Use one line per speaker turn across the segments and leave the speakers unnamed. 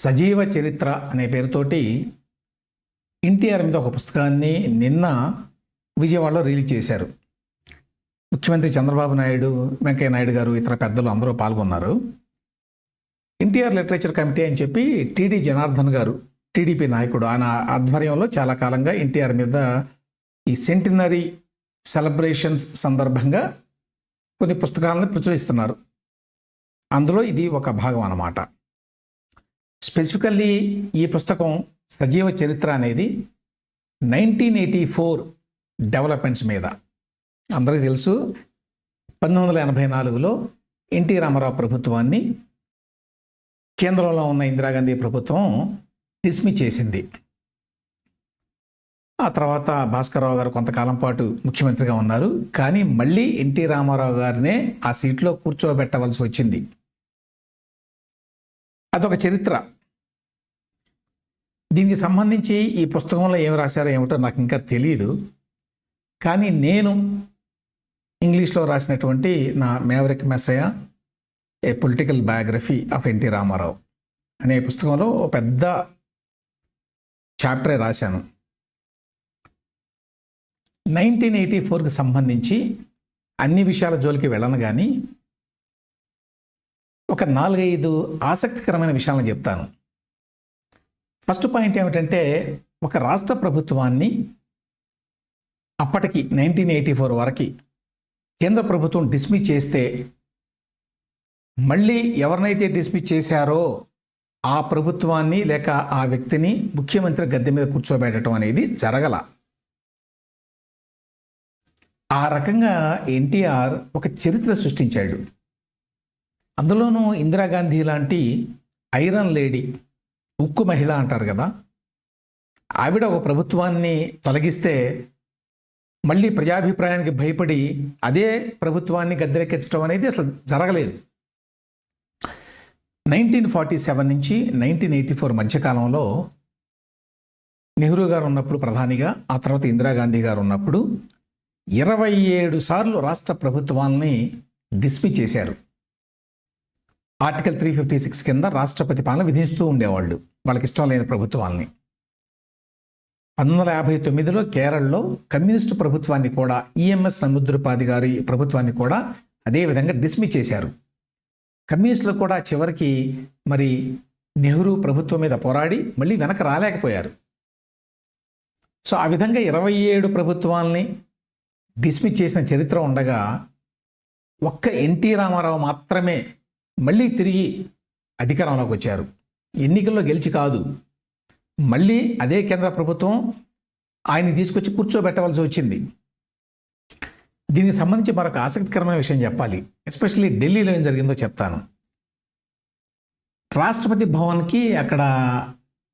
సజీవ చరిత్ర అనే పేరుతోటి ఎన్టీఆర్ మీద ఒక పుస్తకాన్ని నిన్న విజయవాడలో రిలీజ్ చేశారు. ముఖ్యమంత్రి చంద్రబాబు నాయుడు వెంకయ్య నాయుడు గారు ఇతర పెద్దలు అందరూ పాల్గొన్నారు. ఎన్టీఆర్ లిటరేచర్ కమిటీ అని చెప్పి టీడీ జనార్దన్ గారు టీడీపీ నాయకుడు ఆయన ఆధ్వర్యంలో చాలా కాలంగా ఎన్టీఆర్ మీద ఈ సెంటినరీ సెలబ్రేషన్స్ సందర్భంగా కొన్ని పుస్తకాలను ప్రచురిస్తున్నారు. అందులో ఇది ఒక భాగం అన్నమాట. స్పెసిఫికల్లీ ఈ పుస్తకం సజీవ చరిత్ర అనేది నైన్టీన్ ఎయిటీ ఫోర్ డెవలప్మెంట్స్ మీద. అందరికీ తెలుసు పంతొమ్మిది వందల ఎనభై నాలుగులో ఎన్టీ రామారావు ప్రభుత్వాన్ని కేంద్రంలో ఉన్న ఇందిరాగాంధీ ప్రభుత్వం డిస్మి చేసింది. ఆ తర్వాత భాస్కర్రావు గారు కొంతకాలం పాటు ముఖ్యమంత్రిగా ఉన్నారు. కానీ మళ్ళీ ఎన్టీ రామారావు గారినే ఆ సీట్లో కూర్చోబెట్టవలసి వచ్చింది. అదొక చరిత్ర. దీనికి సంబంధించి ఈ పుస్తకంలో ఏమి రాశారో ఏమిటో నాకు ఇంకా తెలియదు కానీ నేను ఇంగ్లీష్లో రాసినటువంటి నా maverick messiah a political biography of NT Rama Rao అనే పుస్తకంలో ఓ పెద్ద చాప్టరే రాశాను. నైన్టీన్ ఎయిటీ ఫోర్కి సంబంధించి అన్ని విషయాల జోలికి వెళ్ళను కానీ ఒక నాలుగైదు ఆసక్తికరమైన విషయాలను చెప్తాను. ఫస్ట్ పాయింట్ ఏమిటంటే ఒక రాష్ట్ర ప్రభుత్వాన్ని అప్పటికి నైన్టీన్ ఎయిటీ ఫోర్ వరకు కేంద్ర ప్రభుత్వం డిస్మిస్ చేస్తే మళ్ళీ ఎవరినైతే డిస్మిస్ చేశారో ఆ ప్రభుత్వాన్ని లేక ఆ వ్యక్తిని ముఖ్యమంత్రి గద్దె మీద కూర్చోబెట్టడం అనేది జరగల. ఆ రకంగా ఎన్టీఆర్ ఒక చరిత్ర సృష్టించాడు. అందులోనూ ఇందిరాగాంధీ లాంటి ఐరన్ లేడీ ఉక్కు మహిళ అంటారు కదా ఆవిడ ఒక ప్రభుత్వాన్ని తొలగిస్తే మళ్ళీ ప్రజాభిప్రాయానికి భయపడి అదే ప్రభుత్వాన్ని గద్దెరెక్కించడం అనేది అసలు జరగలేదు. నైన్టీన్ ఫార్టీ సెవెన్ నుంచి నైన్టీన్ ఎయిటీ ఫోర్ మధ్యకాలంలో నెహ్రూ గారు ఉన్నప్పుడు ప్రధానిగా ఆ తర్వాత ఇందిరాగాంధీ గారు ఉన్నప్పుడు ఇరవై ఏడు సార్లు రాష్ట్ర ప్రభుత్వాల్ని డిస్మిస్ చేశారు. ఆర్టికల్ త్రీ ఫిఫ్టీ సిక్స్ కింద రాష్ట్రపతి పాలన విధిస్తూ ఉండేవాళ్ళు. వాళ్ళకి ఇష్టం లేని ప్రభుత్వాల్ని. పంతొమ్మిది వందల యాభై తొమ్మిదిలో కేరళలో కమ్యూనిస్టు ప్రభుత్వాన్ని కూడా ఈఎంఎస్ నముద్రపాది గారి ప్రభుత్వాన్ని కూడా అదేవిధంగా డిస్మిస్ చేశారు. కమ్యూనిస్టులు కూడా చివరికి మరి నెహ్రూ ప్రభుత్వం మీద పోరాడి మళ్ళీ వెనక రాలేకపోయారు. సో ఆ విధంగా ఇరవై ఏడు ప్రభుత్వాల్ని డిస్మిస్ చేసిన చరిత్ర ఉండగా ఒక్క ఎన్టీ రామారావు మాత్రమే మళ్ళీ తిరిగి అధికారంలోకి వచ్చారు. ఎన్నికల్లో గెలిచి కాదు. మళ్ళీ అదే కేంద్ర ప్రభుత్వం ఆయన్ని తీసుకొచ్చి కూర్చోబెట్టవలసి వచ్చింది. దీనికి సంబంధించి మరొక ఆసక్తికరమైన విషయం చెప్పాలి. ఎస్పెషల్లీ ఢిల్లీలో ఏం జరిగిందో చెప్తాను. రాష్ట్రపతి భవన్కి అక్కడ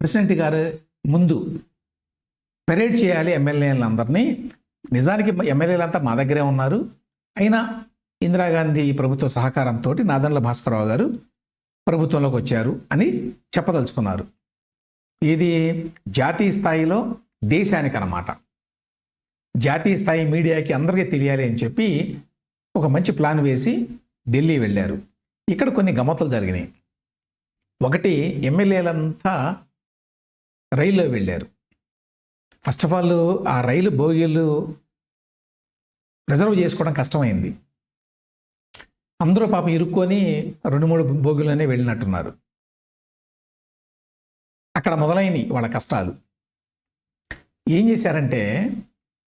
ప్రెసిడెంట్ గారు ముందు పెరేడ్ చేయాలి ఎమ్మెల్యేలందరినీ. నిజానికి ఎమ్మెల్యేలంతా మా దగ్గరే ఉన్నారు. అయినా ఇందిరాగాంధీ ప్రభుత్వ సహకారంతో నాదన్ల భాస్కరరావు గారు ప్రభుత్వంలోకి వచ్చారు అని చెప్పదలుచుకున్నారు. ఇది జాతీయ స్థాయిలో దేశానికి అన్నమాట జాతీయ స్థాయి మీడియాకి అందరికీ తెలియాలి అని చెప్పి ఒక మంచి ప్లాన్ వేసి ఢిల్లీ వెళ్ళారు. ఇక్కడ కొన్ని గమ్మతులు జరిగినాయి. ఒకటి ఎమ్మెల్యేలంతా రైల్లో వెళ్ళారు. ఫస్ట్ ఆఫ్ ఆల్ ఆ రైలు బోగీలు రిజర్వ్ చేసుకోవడం కష్టమైంది. అందరూ పాపం ఇరుక్కొని రెండు మూడు బోగులనే వెళ్ళినట్టున్నారు. అక్కడ మొదలైనవి వాళ్ళ కష్టాలు. ఏం చేశారంటే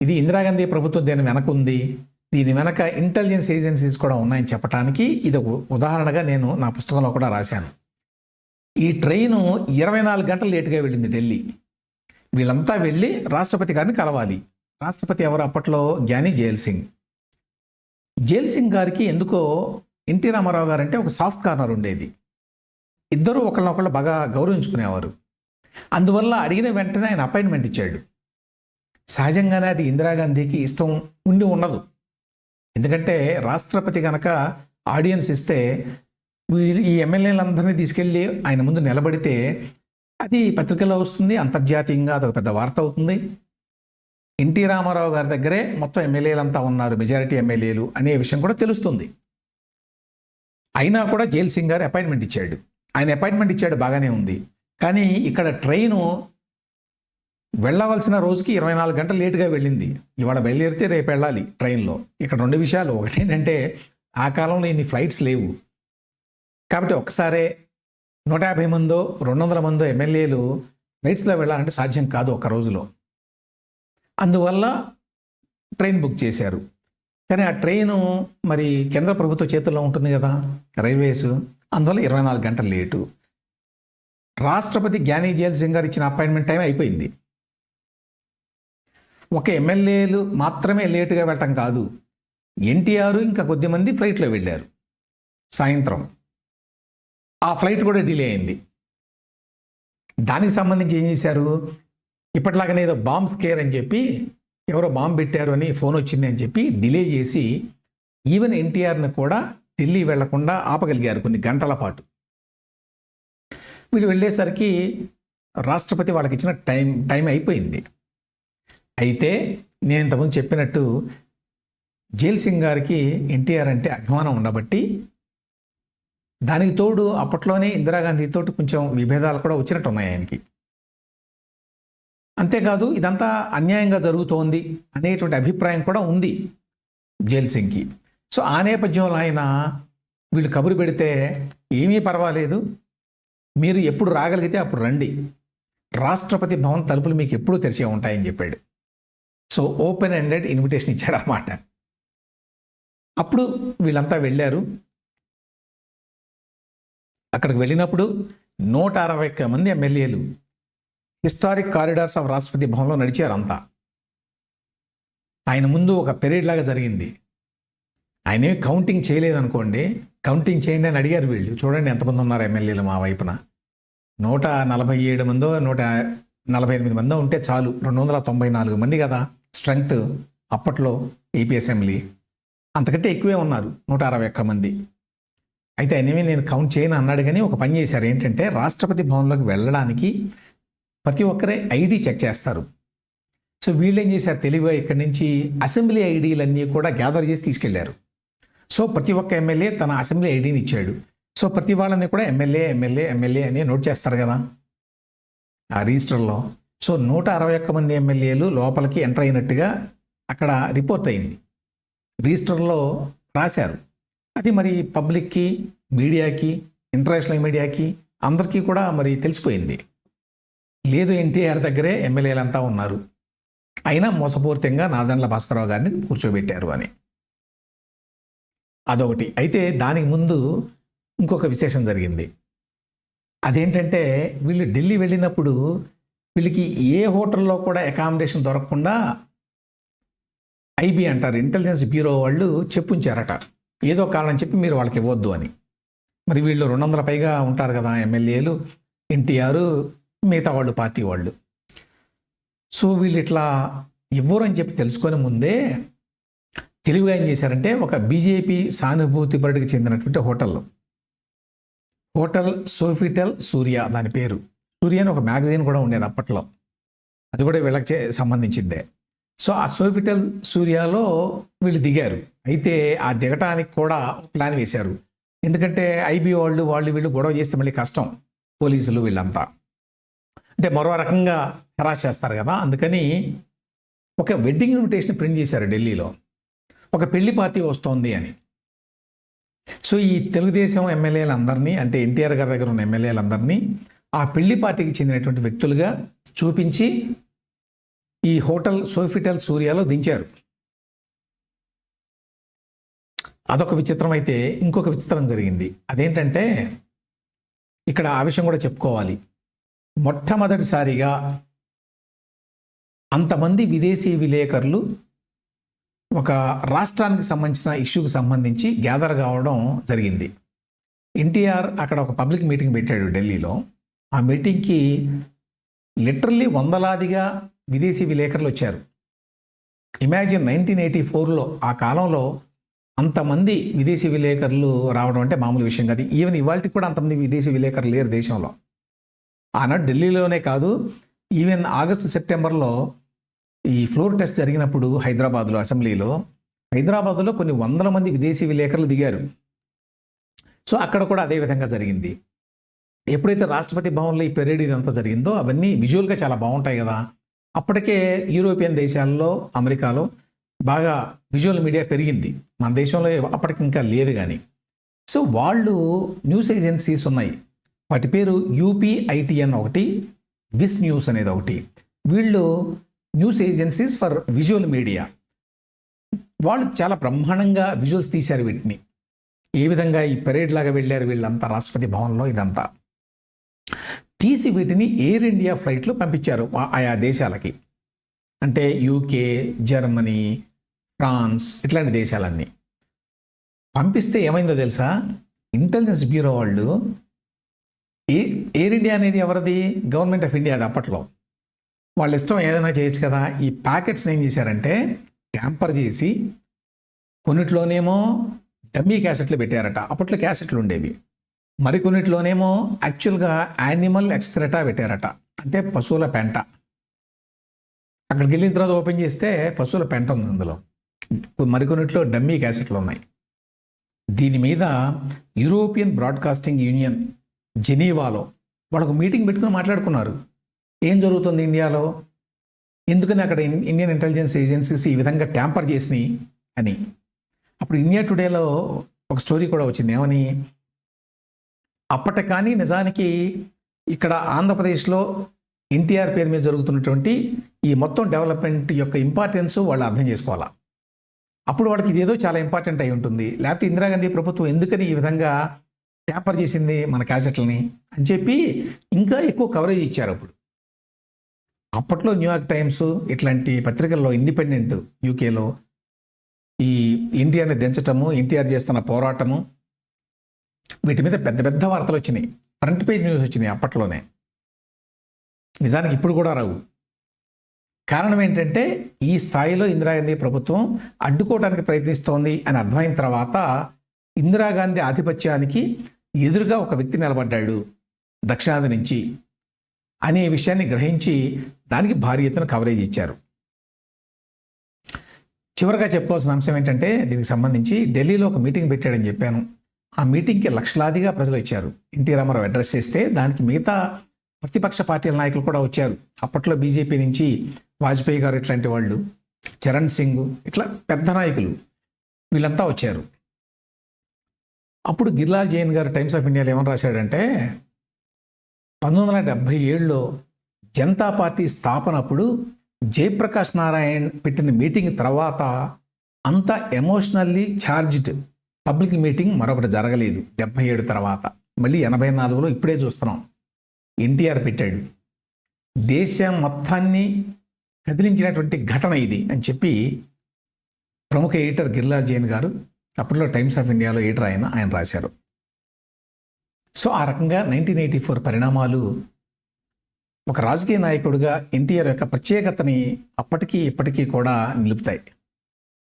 ఇది ఇందిరాగాంధీ ప్రభుత్వం దీని వెనక ఉంది దీని వెనక ఇంటెలిజెన్స్ ఏజెన్సీస్ కూడా ఉన్నాయని చెప్పడానికి ఇది ఒక ఉదాహరణగా నేను నా పుస్తకంలో కూడా రాశాను. ఈ ట్రైను ఇరవై నాలుగు గంటలు లేటుగా వెళ్ళింది ఢిల్లీ. వీళ్ళంతా వెళ్ళి రాష్ట్రపతి గారిని కలవాలి. రాష్ట్రపతి ఎవరు అప్పట్లో? జ్ఞాని జైల్ సింగ్. జైల్ సింగ్ గారికి ఎందుకో ఎన్టీ రామారావు గారంటే ఒక సాఫ్ట్ కార్నర్ ఉండేది. ఇద్దరు ఒకళ్ళనొకళ్ళు బాగా గౌరవించుకునేవారు. అందువల్ల అడిగిన వెంటనే ఆయన అపాయింట్మెంట్ ఇచ్చాడు. సహజంగానే అది ఇందిరాగాంధీకి ఇష్టం ఉండి ఉండదు ఎందుకంటే రాష్ట్రపతి కనుక ఆడియన్స్ ఇస్తే ఈ ఎమ్మెల్యేలందరినీ తీసుకెళ్ళి ఆయన ముందు నిలబడితే అది పత్రికలో వస్తుంది అంతర్జాతీయంగా అదొక పెద్ద వార్త అవుతుంది. ఎన్టీ రామారావు గారి దగ్గరే మొత్తం ఎమ్మెల్యేలంతా ఉన్నారు మెజారిటీ ఎమ్మెల్యేలు అనే విషయం కూడా తెలుస్తుంది. అయినా కూడా జైల్ సింగ్ గారు అపాయింట్మెంట్ ఇచ్చాడు. ఆయన అపాయింట్మెంట్ ఇచ్చాడు బాగానే ఉంది. కానీ ఇక్కడ ట్రైను వెళ్ళవలసిన రోజుకి ఇరవై నాలుగు గంటలు లేటుగా వెళ్ళింది. ఇవాళ బయలుదేరితే రేపు వెళ్ళాలి ట్రైన్లో. ఇక్కడ రెండు విషయాలు. ఒకటి ఏంటంటే ఆ కాలంలో ఇన్ని ఫ్లైట్స్ లేవు. కాబట్టి ఒక్కసారే నూట యాభై మందో రెండు వందల మందో ఎమ్మెల్యేలు ఫ్లైట్స్లో వెళ్ళాలంటే సాధ్యం కాదు ఒక రోజులో. అందువల్ల ట్రైన్ బుక్ చేశారు. కానీ ఆ ట్రైను మరి కేంద్ర ప్రభుత్వ చేతుల్లో ఉంటుంది కదా రైల్వేస్. అందువల్ల ఇరవై నాలుగు గంటలు లేటు. రాష్ట్రపతి జ్ఞానీ జయల్ సింగ్ గారు ఇచ్చిన అపాయింట్మెంట్ టైం అయిపోయింది. ఒక ఎమ్మెల్యేలు మాత్రమే లేటుగా వెళ్ళటం కాదు. ఎన్టీఆర్ ఇంకా కొద్దిమంది ఫ్లైట్లో వెళ్ళారు. సాయంత్రం. ఆ ఫ్లైట్ కూడా డిలే అయింది. దానికి సంబంధించి ఏం చేశారు? ఇప్పటిలాగానే ఏదో బాంబ్ స్కేర్ అని చెప్పి ఎవరో బాంబ్ పెట్టారు అని ఫోన్ వచ్చింది అని చెప్పి డిలే చేసి ఈవెన్ ఎన్టీఆర్ని కూడా ఢిల్లీ వెళ్ళకుండా ఆపగలిగారు కొన్ని గంటల పాటు. వీళ్ళు వెళ్ళేసరికి రాష్ట్రపతి వాళ్ళకి ఇచ్చిన టైం టైం అయిపోయింది. అయితే నేను ఇంతకుముందు చెప్పినట్టు జైల్ సింగ్ గారికి ఎన్టీఆర్ అంటే అభిమానం ఉండబట్టి దానికి తోడు అప్పట్లోనే ఇందిరాగాంధీ తోటి కొంచెం విభేదాలు కూడా వచ్చినట్టు ఉన్నాయి ఆయనకి. అంతేకాదు ఇదంతా అన్యాయంగా జరుగుతోంది అనేటువంటి అభిప్రాయం కూడా ఉంది జైల్ సింగ్కి సో ఆ నేపథ్యంలో ఆయన వీళ్ళు కబురు పెడితే ఏమీ పర్వాలేదు మీరు ఎప్పుడు రాగలిగితే అప్పుడు రండి. రాష్ట్రపతి భవన్ తలుపులు మీకు ఎప్పుడూ తెరిచే ఉంటాయని చెప్పాడు. సో ఓపెన్ ఎండెడ్ ఇన్విటేషన్ ఇచ్చాడనమాట అప్పుడు వీళ్ళంతా వెళ్ళారు. అక్కడికి వెళ్ళినప్పుడు నూట అరవై ఒక్క మంది ఎమ్మెల్యేలు హిస్టారిక్ కారిడార్స్ ఆఫ్ రాష్ట్రపతి భవన్లో నడిచారు అంతా ఆయన ముందు ఒక పెరేడ్ లాగా జరిగింది. ఆయన ఏమి కౌంటింగ్ చేయలేదనుకోండి కౌంటింగ్ చేయండి అని అడిగారు వీళ్ళు. చూడండి ఎంతమంది ఉన్నారు ఎమ్మెల్యేలు మా వైపున. నూట నలభై ఏడు మందో నూట నలభై ఎనిమిది మందో ఉంటే చాలు. రెండు వందల తొంభై నాలుగు మంది కదా. స్ట్రెంగ్త్ అప్పట్లో ఏపీ అసెంబ్లీ అంతకంటే ఎక్కువే ఉన్నారు నూట అరవై ఒక్క మంది. అయితే ఆయనేమి నేను కౌంట్ చేయను అన్నాడు కానీ ఒక పని చేశారు. ఏంటంటే రాష్ట్రపతి భవన్లోకి వెళ్ళడానికి ప్రతి ఒక్కరే ఐడి చెక్ చేస్తారు. సో వీళ్ళు ఏం చేశారు తెలివిగా ఇక్కడి నుంచి అసెంబ్లీ ఐడీలన్నీ కూడా గ్యాదర్ చేసి తీసుకెళ్ళారు. సో ప్రతి ఒక్క ఎమ్మెల్యే తన అసెంబ్లీ ఐడిని ఇచ్చాడు. సో ప్రతి వాళ్ళని కూడా ఎమ్మెల్యే ఎమ్మెల్యే ఎమ్మెల్యే అని నోట్ చేస్తారు కదా. ఆ రిజిస్టర్లో. సో నూట అరవై ఒక్క మంది ఎమ్మెల్యేలు లోపలికి ఎంటర్ అయినట్టుగా అక్కడ రిపోర్ట్ అయింది. రిజిస్టర్లో రాశారు. అది మరి పబ్లిక్కి మీడియాకి ఇంటర్నేషనల్ మీడియాకి అందరికీ కూడా మరి తెలిసిపోయింది. లేదు ఎన్టీఆర్ దగ్గరే ఎమ్మెల్యేలంతా ఉన్నారు. అయినా మోసపూరితంగా నాదండ్ల భాస్కరరావు గారిని కూర్చోబెట్టారు అని. అదొకటి. అయితే దానికి ముందు ఇంకొక విశేషం జరిగింది. అదేంటంటే వీళ్ళు ఢిల్లీ వెళ్ళినప్పుడు వీళ్ళకి ఏ హోటల్లో కూడా అకామిడేషన్ దొరకకుండా ఐబీ అంటారు ఇంటెలిజెన్స్ బ్యూరో వాళ్ళు చెప్పుంచారట. ఏదో కారణం చెప్పి మీరు వాళ్ళకి ఇవ్వద్దు అని. మరి వీళ్ళు రెండు వందల పైగా ఉంటారు కదా ఎమ్మెల్యేలు. ఎన్టీఆర్ మిగతా వాళ్ళు పార్టీ వాళ్ళు. సో వీళ్ళు ఇట్లా ఇవ్వరు అని చెప్పి తెలుసుకొని ముందే తెలివిగా ఏం చేశారంటే ఒక బీజేపీ సానుభూతి పరుడికి చెందినటువంటి హోటల్. హోటల్ సోఫిటల్ సూర్య దాని పేరు. సూర్య అని ఒక మ్యాగజైన్ కూడా ఉండేది అప్పట్లో. అది కూడా వీళ్ళకి సంబంధించిందే. సో ఆ సోఫిటల్ సూర్యాలో వీళ్ళు దిగారు. అయితే ఆ దిగటానికి కూడా ప్లాన్ వేశారు. ఎందుకంటే ఐబీ వాళ్ళు వాళ్ళు వీళ్ళు గొడవ చేస్తే మళ్ళీ కష్టం పోలీసులు వీళ్ళంతా. అంటే మరో రకంగా హెరాస్ చేస్తారు కదా. అందుకని ఒక వెడ్డింగ్ ఇన్విటేషన్ ప్రింట్ చేశారు ఢిల్లీలో. ఒక పెళ్ళి పార్టీ వస్తోంది అని. సో ఈ తెలుగుదేశం ఎమ్మెల్యేలందరినీ అంటే ఎన్టీఆర్ గారి దగ్గర ఉన్న ఎమ్మెల్యేలందరినీ ఆ పెళ్ళి పార్టీకి చెందినటువంటి వ్యక్తులుగా చూపించి ఈ హోటల్ సోఫిటల్ సూర్యాలో దించారు. అదొక విచిత్రం అయితే ఇంకొక విచిత్రం జరిగింది. అదేంటంటే ఇక్కడ ఆ విషయం కూడా చెప్పుకోవాలి. మొట్టమొదటిసారిగా అంతమంది విదేశీ విలేకరులు ఒక రాష్ట్రానికి సంబంధించిన ఇష్యూకి సంబంధించి గ్యాదర్ కావడం జరిగింది. ఎన్టీఆర్ అక్కడ ఒక పబ్లిక్ మీటింగ్ పెట్టాడు ఢిల్లీలో. ఆ మీటింగ్కి లిటరల్లీ వందలాదిగా విదేశీ విలేకరులు వచ్చారు. ఇమాజిన్ నైన్టీన్ ఎయిటీ ఫోర్లో ఆ కాలంలో అంతమంది విదేశీ విలేకరులు రావడం అంటే మామూలు విషయం కాదు. ఈవెన్ ఇవాళకి కూడా అంతమంది విదేశీ విలేకరులు లేరు దేశంలో. ఆనాడు ఢిల్లీలోనే కాదు ఈవెన్ ఆగస్టు సెప్టెంబర్లో ఈ ఫ్లోర్ టెస్ట్ జరిగినప్పుడు హైదరాబాద్లో అసెంబ్లీలో హైదరాబాద్లో కొన్ని వందల మంది విదేశీ విలేకరులు దిగారు. సో అక్కడ కూడా అదే విధంగా జరిగింది. ఎప్పుడైతే రాష్ట్రపతి భవన్లో ఈ పెరేడ్ ఇదంతా జరిగిందో అవన్నీ విజువల్గా చాలా బాగుంటాయి కదా. అప్పటికే యూరోపియన్ దేశాల్లో అమెరికాలో బాగా విజువల్ మీడియా పెరిగింది. మన దేశంలో అప్పటికి ఇంకా లేదు కానీ. సో వాళ్ళు న్యూస్ ఏజెన్సీస్ ఉన్నాయి. వాటి పేరు యూపీఐటిఎన్ ఒకటి విస్ న్యూస్ అనేది ఒకటి వీళ్ళు news agencies for visual media. వాళ్ళు చాలా బ్రహ్మాండంగా విజువల్స్ తీశారు వీటిని. ఏ విధంగా ఈ పెరేడ్ లాగా వెళ్ళారు వీళ్ళంతా రాష్ట్రపతి భవన్లో ఇదంతా. తీసి వీటిని ఎయిర్ ఇండియా ఫ్లైట్లో పంపించారు ఆయా దేశాలకి. అంటే యూకే జర్మనీ ఫ్రాన్స్ ఇట్లాంటి దేశాలన్నీ. పంపిస్తే ఏమైందో తెలుసా? ఇంటెలిజెన్స్ బ్యూరో వాళ్ళు ఏ ఎయిర్ ఇండియా అనేది ఎవరిది? గవర్నమెంట్ ఆఫ్ ఇండియా అది అప్పట్లో. వాళ్ళ ఇష్టం ఏదైనా చేయొచ్చు కదా. ఈ ప్యాకెట్స్ని ఏం చేశారంటే ట్యాంపర్ చేసి కొన్నిట్లోనేమో డమ్మీ క్యాసెట్లు పెట్టారట. అప్పట్లో క్యాసెట్లు ఉండేవి. మరికొన్నిట్లోనేమో యాక్చువల్గా యానిమల్ ఎక్స్క్రెటా పెట్టారట. అంటే పశువుల పెంట. అక్కడికి వెళ్ళిన తర్వాత ఓపెన్ చేస్తే పశువుల పెంట ఉంది అందులో మరికొన్నిట్లో డమ్మీ క్యాసెట్లు ఉన్నాయి దీని మీద యూరోపియన్ బ్రాడ్కాస్టింగ్ యూనియన్ జెనీవాలో. వాళ్ళకు మీటింగ్ పెట్టుకుని మాట్లాడుకున్నారు. ఏం జరుగుతుంది ఇండియాలో? ఎందుకని అక్కడ ఇండియన్ ఇంటెలిజెన్స్ ఏజెన్సీస్ ఈ విధంగా ట్యాంపర్ చేసినాయి అని. అప్పుడు ఇండియా టుడేలో ఒక స్టోరీ కూడా వచ్చింది. ఏమని? అప్పటి కానీ నిజానికి ఇక్కడ ఆంధ్రప్రదేశ్లో ఎన్టీఆర్ పేరు మీద జరుగుతున్నటువంటి ఈ మొత్తం డెవలప్మెంట్ యొక్క ఇంపార్టెన్స్ వాళ్ళు అర్థం చేసుకోవాలా? అప్పుడు వాడికి ఇదేదో చాలా ఇంపార్టెంట్ అయి ఉంటుంది. లేకపోతే ఇందిరాగాంధీ ప్రభుత్వం ఎందుకని ఈ విధంగా ట్యాపర్ చేసింది మన క్యాసెట్లని అని చెప్పి ఇంకా ఎక్కువ కవరేజ్ ఇచ్చారు అప్పుడు. అప్పట్లో న్యూయార్క్ టైమ్స్ ఇట్లాంటి పత్రికల్లో ఇండిపెండెంట్ యూకేలో ఈ ఎన్టీఆర్ని దించటము ఎన్టీఆర్ చేస్తున్న పోరాటము వీటి మీద పెద్ద పెద్ద వార్తలు వచ్చినాయి. ఫ్రంట్ పేజ్ న్యూస్ వచ్చినాయి అప్పట్లోనే. నిజానికి ఇప్పుడు కూడా రావు. కారణం ఏంటంటే ఈ స్థాయిలో ఇందిరాగాంధీ ప్రభుత్వం అడ్డుకోవడానికి ప్రయత్నిస్తోంది అని అర్థమైన తర్వాత ఇందిరాగాంధీ ఆధిపత్యానికి ఎదురుగా ఒక వ్యక్తి నిలబడ్డాడు దక్షిణాది నుంచి. అనే విషయాన్ని గ్రహించి దానికి భారీ ఎత్తున కవరేజ్ ఇచ్చారు. చివరిగా చెప్పుకోవాల్సిన అంశం ఏంటంటే దీనికి సంబంధించి ఢిల్లీలో ఒక మీటింగ్ పెట్టాడని చెప్పాను. ఆ మీటింగ్కి లక్షలాదిగా ప్రజలు వచ్చారు. ఎన్టీ రామారావు అడ్రస్ చేస్తే దానికి మిగతా ప్రతిపక్ష పార్టీల నాయకులు కూడా వచ్చారు. అప్పట్లో బీజేపీ నుంచి వాజ్పేయి గారు ఇట్లాంటి వాళ్ళు చరణ్ సింగ్ ఇట్లా పెద్ద నాయకులు వీళ్ళంతా వచ్చారు. అప్పుడు గిర్లాల్ జైన్ గారు టైమ్స్ ఆఫ్ ఇండియాలో ఏమని రాశాడంటే పంతొమ్మిది వందల డెబ్భై ఏడులో జనతా పార్టీ స్థాపన అప్పుడు జయప్రకాష్ నారాయణ్ పెట్టిన మీటింగ్ తర్వాత అంత ఎమోషనల్లీ ఛార్జ్డ్ పబ్లిక్ మీటింగ్ మరొకటి జరగలేదు. డెబ్భై ఏడు తర్వాత. మళ్ళీ ఎనభై నాలుగులో ఇప్పుడే చూస్తున్నాం. ఎన్టీఆర్ పెట్టాడు. దేశం మొత్తాన్ని కదిలించినటువంటి ఘటన ఇది అని చెప్పి ప్రముఖ ఎడిటర్ గిర్లాల్ జైన్ గారు అప్పట్లో టైమ్స్ ఆఫ్ ఇండియాలో ఏటర్ ఆయన ఆయన రాశారు. సో ఆ రకంగా నైన్టీన్ ఎయిటీ ఫోర్ పరిణామాలు ఒక రాజకీయ నాయకుడిగా ఎన్టీఆర్ యొక్క ప్రత్యేకతని అప్పటికీ ఇప్పటికీ కూడా నిలుపుతాయి.